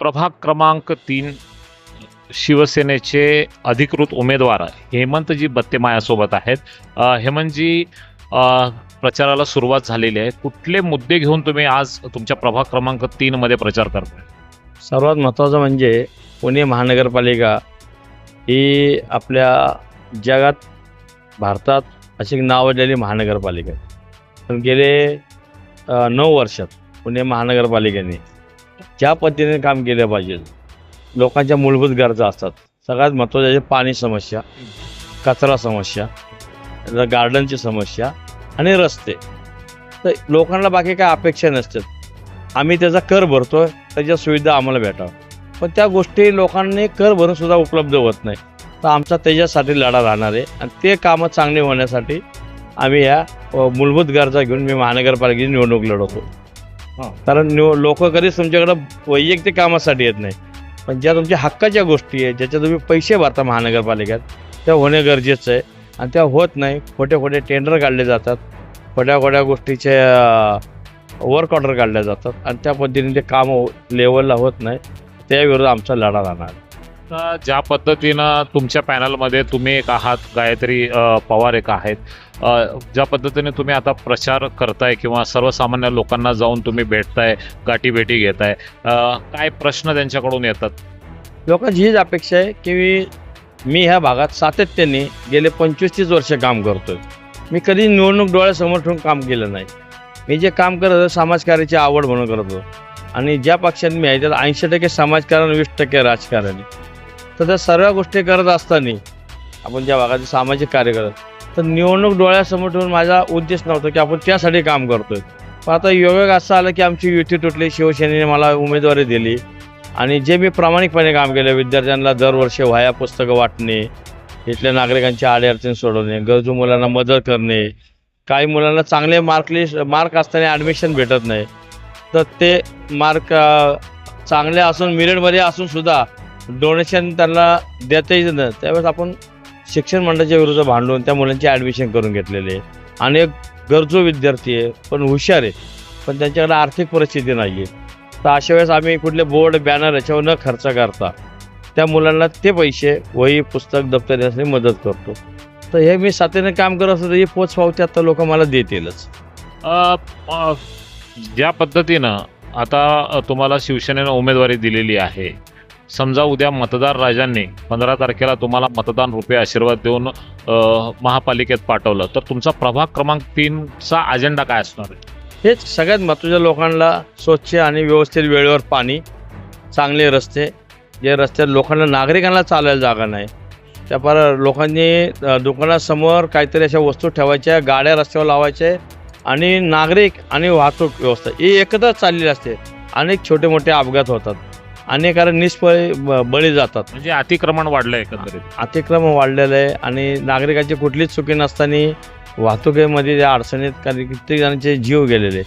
प्रभाग क्रमांक तीन शिवसेनेचे अधिकृत उमेदवार हेमंतजी बत्तेमायासोबत आहेत. हेमंतजी प्रचाराला सुरुवात झालेली आहे. कुठले मुद्दे घेऊन तुम्ही आज तुमच्या प्रभाग क्रमांक तीनमध्ये प्रचार करताय? सर्वात महत्त्वाचं म्हणजे पुणे महानगरपालिका ही आपल्या जगात भारतात अशी नावाजलेली महानगरपालिका आहे. पण गेले नऊ वर्षात पुणे महानगरपालिकेने ज्या पद्धतीने काम केलं पाहिजे. लोकांच्या मूलभूत गरजा असतात. सगळ्यात महत्त्वाच्या म्हणजे पाणी समस्या कचरा समस्या गार्डनची समस्या आणि रस्ते. तर लोकांना बाकी काय अपेक्षा नसतात. आम्ही त्याचा कर भरतो आहे त्याच्या सुविधा आम्हाला भेटावं पण त्या गोष्टी लोकांनी कर भरून सुद्धा उपलब्ध होत नाही. तर आमचा त्याच्यासाठी लढा राहणार आहे आणि ते कामं चांगली होण्यासाठी आम्ही या मूलभूत गरजा घेऊन मी महानगरपालिकेची निवडणूक लढवतो. कारण लोक कधीच तुमच्याकडं वैयक्तिक कामासाठी येत नाही. पण ज्या तुमच्या हक्काच्या गोष्टी आहेत ज्याच्या तुम्ही पैसे भरता महानगरपालिकेत त्या होणे गरजेचं आहे. आणि त्या होत नाही खोटे खोटे टेंडर काढले जातात. खोट्या खोट्या गोष्टीचे वर्क ऑर्डर काढल्या जातात. आणि त्या पद्धतीने ते काम लेवलला होत नाही. त्याविरुद्ध आमचा लढा राहणार. ज्या पद्धतीनं तुमच्या पॅनलमध्ये तुम्ही एक आहात गायत्री पवार एक आहेत. ज्या पद्धतीने तुम्ही आता प्रचार करताय किंवा सर्वसामान्य लोकांना जाऊन तुम्ही भेटताय गाठीभेटी घेताय काय प्रश्न त्यांच्याकडून येतात? लोकांची हीच अपेक्षा आहे की मी ह्या भागात सातत्याने गेले पंचवीस तीस वर्ष काम करतोय. मी कधी निवडणूक डोळ्यासमोर ठेवून काम केलं नाही. मी जे काम करत समाजकार्याची आवड म्हणून करतो आणि ज्या पक्षाने मी आहे त्यात ऐंशी टक्के समाजकारण वीस टक्के राजकारण. तर त्या सर्व गोष्टी करत असताना आपण ज्या भागाचे सामाजिक कार्य करत तर निवडणूक डोळ्यासमोर ठेवून माझा उद्देश नव्हता की आपण त्यासाठी काम करतोय. पण आता योगायोग असं आलं की आमची युती तुटली. शिवसेनेने मला उमेदवारी दिली. आणि जे मी प्रामाणिकपणे काम केलं विद्यार्थ्यांना दरवर्षी वह्या पुस्तकं वाटणे इथल्या नागरिकांची अडीअडचणी सोडवणे गरजू मुलांना मदत करणे काही मुलांना चांगले मार्क लिस्ट मार्क असताना ॲडमिशन भेटत नाही. तर ते मार्क चांगले असून मिरिटमध्ये असूनसुद्धा डोनेशन त्यांना देता येत नाही. त्यावेळेस आपण शिक्षण मंडळाच्या विरुद्ध भांडून त्या मुलांची ॲडमिशन करून घेतलेले आहे. अनेक गरजू विद्यार्थी आहे पण हुशार आहे पण त्यांच्याकडे आर्थिक परिस्थिती नाही आहे तर अशा वेळेस आम्ही कुठले बोर्ड बॅनर याच्यावर न खर्च करता त्या मुलांना ते पैसे वही पुस्तक दप्तर यासाठी मदत करतो. तर हे मी सातत्याने काम करत असतो ही पोच पावती आता लोक मला देतीलच. ज्या पद्धतीनं आता तुम्हाला शिवसेनेनं उमेदवारी दिलेली आहे समजा उद्या मतदार राजांनी पंधरा तारखेला तुम्हाला मतदान रुपये आशीर्वाद देऊन महापालिकेत पाठवलं तर तुमचा प्रभाग क्रमांक तीनचा अजेंडा काय असणार आहे? हेच सगळ्यात महत्त्वाच्या लोकांना स्वच्छ आणि व्यवस्थित वेळेवर पाणी चांगले रस्ते जे रस्त्यात लोकांना नागरिकांना चालायला जागा नाही. त्या पर लोकांनी दुकानासमोर काहीतरी अशा वस्तू ठेवायच्या गाड्या रस्त्यावर लावायच्या आणि नागरिक आणि वाहतूक व्यवस्था ही एकत्रच चाललेली असते. अनेक छोटे मोठे अपघात होतात. अनेकांना निष्फळी ब- बळी जातात. म्हणजे अतिक्रमण वाढलं एकंदरीत. अतिक्रमण वाढलेलं आहे आणि नागरिकांची कुठलीच चुकी नसताना वाहतुकीमध्ये ज्या अडचणीत काही कित्येक जणांचे जीव गेलेले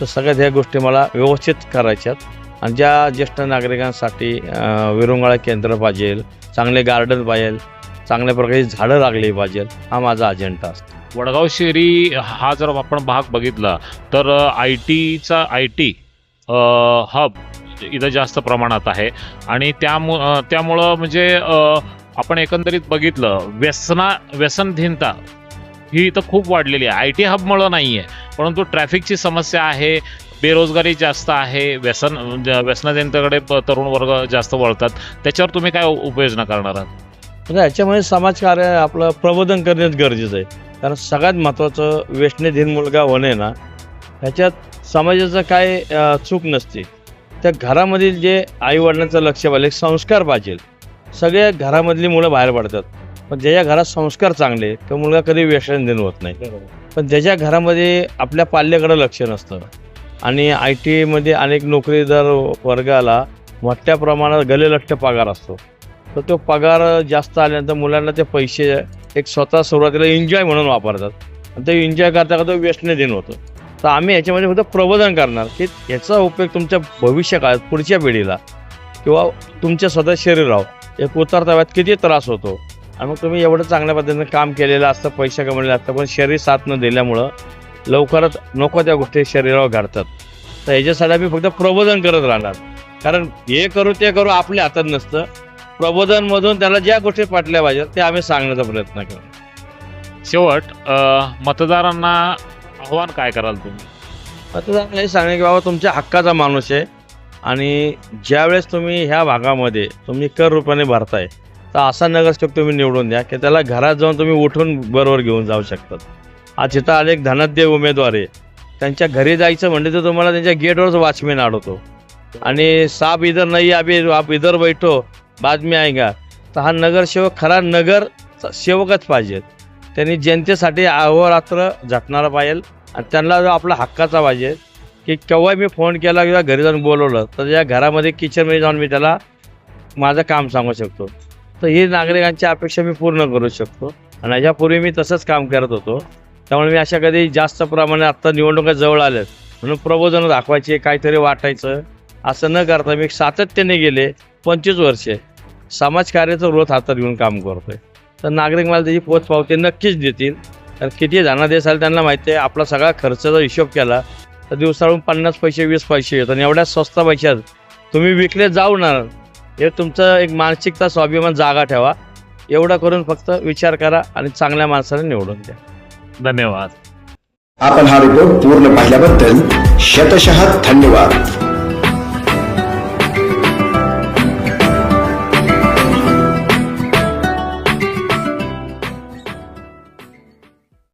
तर सगळ्यात ह्या गोष्टी मला व्यवस्थित करायच्यात. आणि ज्या ज्येष्ठ नागरिकांसाठी अं, विरंगुळा केंद्र पाहिजे चांगले गार्डन पाहिजे चांगल्या प्रकारची झाडं लागली पाहिजे हा माझा अजेंडा असतो. वडगाव शहरी हा जर आपण भाग बघितला तर आय टीचा आय टी हब इथं जास्त प्रमाणात आहे. आणि त्यामु त्यामुळं म्हणजे आपण एकंदरीत बघितलं व्यसना व्यसनधीनता ही इथं खूप वाढलेली आहे. आय टी हबमुळं नाही आहे परंतु ट्रॅफिकची समस्या आहे बेरोजगारी जास्त आहे व्यसन म्हणजे व्यसनाधीनतेकडे तरुण वर्ग जास्त वळतात. त्याच्यावर तुम्ही काय उपयोजना उपाययोजना करणार आहात? म्हणजे याच्यामुळे समाजकार्य आपलं प्रबोधन करणेच गरजेचं आहे. कारण सगळ्यात महत्त्वाचं व्यसनेधीन मुलगा होणे ना ह्याच्यात समाजाचं काय चूक नसते. त्या घरामधील जे आईवडिलांचं लक्ष पाहिजे संस्कार पाहिजे. सगळे घरामधली मुलं बाहेर पडतात. पण ज्याच्या घरात संस्कार चांगले तो मुलगा कधी व्यसनधीन होत नाही. पण ज्याच्या घरामध्ये आपल्या पाल्याकडे लक्ष नसतं आणि आय टीमध्ये अनेक नोकरीदार वर्गाला मोठ्या प्रमाणात गलेलठ्ठ पगार असतो. तर तो पगार जास्त आल्यानंतर मुलांना ते पैसे एक स्वतः सुरुवातीला एन्जॉय म्हणून वापरतात. आणि ते एन्जॉय करता करता व्यसनेधीन होतं. तर आम्ही याच्यामध्ये फक्त प्रबोधन करणार. की याचा उपयोग तुमच्या भविष्य काळात पुढच्या पिढीला किंवा तुमच्या स्वतः शरीरावर एक उतरताव्यात किती त्रास होतो. आणि मग तुम्ही एवढं चांगल्या पद्धतीनं काम केलेलं असतं पैसे कमवलेलं असतं पण शरीर साथ न दिल्यामुळं लवकरच नको त्या गोष्टी शरीरावर घडतात. तर याच्यासाठी आम्ही फक्त प्रबोधन करत राहणार. कारण हे करू ते करू आपल्या हातात नसतं. प्रबोधनमधून त्याला ज्या गोष्टी पाटल्या पाहिजेत ते आम्ही सांगण्याचा प्रयत्न करू शेवट मतदारांना आव्हान काय कराल तुम्ही? मतदारांना हे सांगणे की बाबा तुमच्या हक्काचा माणूस आहे आणि ज्यावेळेस तुम्ही ह्या भागामध्ये तुम्ही कर रुपयाने भरताय तर असा नगरसेवक तुम्ही निवडून द्या की त्याला घरात जाऊन तुम्ही उठून बरोबर घेऊन जाऊ शकतात. आज इथं अनेक धनाढ्य उमेदवार आहे त्यांच्या घरी जायचं म्हणजे तर तुम्हाला त्यांच्या गेटवरच वॉचमॅन अडवतो आणि साप इधर नाही आबी आप इधर बैठो बातमी ऐका. तर हा नगरसेवक खरा नगर सेवकच पाहिजेत. त्यांनी जनतेसाठी अहोरात्र झटणारा पाहिजे. आणि त्यांना जो आपला हक्काचा पाहिजे की केव्हा मी फोन केला किंवा घरी जाऊन बोलवलं तर या घरामध्ये किचनमध्ये जाऊन मी त्याला माझं काम सांगू शकतो. तर ही नागरिकांची अपेक्षा मी पूर्ण करू शकतो. आणि याच्यापूर्वी मी तसंच काम करत होतो. त्यामुळे मी अशा कधी जास्त प्रमाणे आत्ता निवडणुका जवळ आल्यात. म्हणून प्रबोधन दाखवायचे काहीतरी वाटायचं. असं न करता मी सातत्याने गेले पंचवीस वर्षे समाजकार्याचं रोथ हातात घेऊन काम करतोय. तर नागरिक मला त्याची पोचपावती नक्कीच देतील. तर किती धनादेश आले त्यांना माहिती आहे आपला सगळा खर्चाचा हिशोब केला. तर दिवसाळून पन्नास पैसे वीस पैसे येतात आणि एवढ्या स्वस्त पैशात तुम्ही विकले जाऊ ना हे तुमचं एक मानसिकता स्वाभिमान जागा ठेवा. एवढं करून फक्त विचार करा आणि चांगल्या माणसाला निवडून द्या. धन्यवाद. आपण हा रिपोर्ट पूर्ण पाहिल्याबद्दल शतशः धन्यवाद.